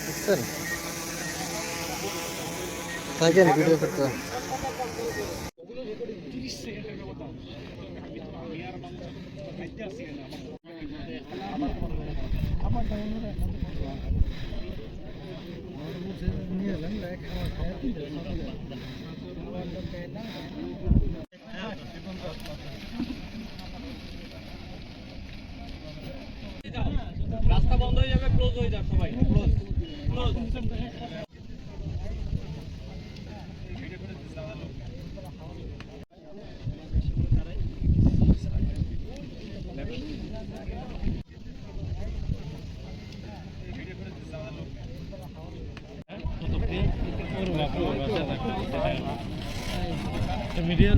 বুঝছেন থাকেন ভিডিও করতে রাস্তা বন্ধ হয়ে যাবে ক্লোজ হয়ে যাবে সবাই। ক্লোজ ক্লোজ মিডিয়ার